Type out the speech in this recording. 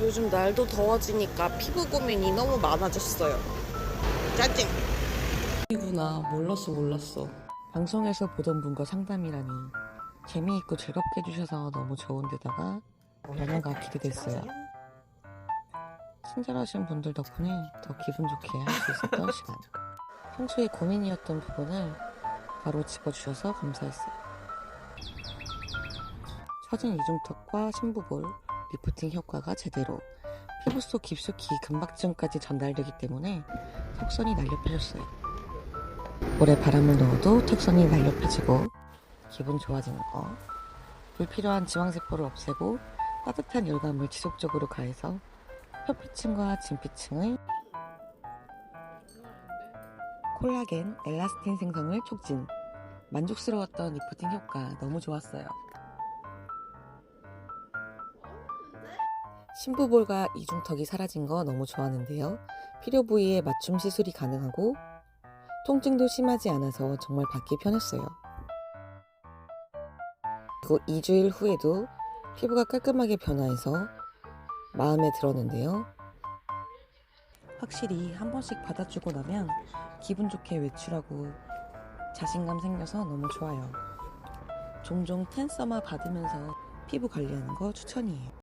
요즘 날도 더워지니까 피부 고민이 너무 많아졌어요. 짜증. 이구나 몰랐어 몰랐어. 방송에서 보던 분과 상담이라니 재미있고 즐겁게 해주셔서 너무 좋은데다가 연애가 기대됐어요. 친절하신 분들 덕분에 더 기분 좋게 할 수 있었던 시간. 평소에 고민이었던 부분을 바로 짚어주셔서 감사했어요. 처진 이중턱과 심부볼, 리프팅 효과가 제대로 피부 속 깊숙이 근막층까지 전달되기 때문에 턱선이 날렵해졌어요. 오래 바람을 넣어도 턱선이 날렵해지고 기분 좋아지는 거. 불필요한 지방세포를 없애고 따뜻한 열감을 지속적으로 가해서 혀피층과 진피층을 콜라겐, 엘라스틴 생성을 촉진. 만족스러웠던 리프팅 효과 너무 좋았어요. 심부볼과 이중턱이 사라진 거 너무 좋았는데요. 필요 부위에 맞춤 시술이 가능하고 통증도 심하지 않아서 정말 받기 편했어요. 그리고 2주일 후에도 피부가 깔끔하게 변화해서 마음에 들었는데요. 확실히 한 번씩 받아주고 나면 기분 좋게 외출하고 자신감 생겨서 너무 좋아요. 종종 텐서마 받으면서 피부 관리하는 거 추천이에요.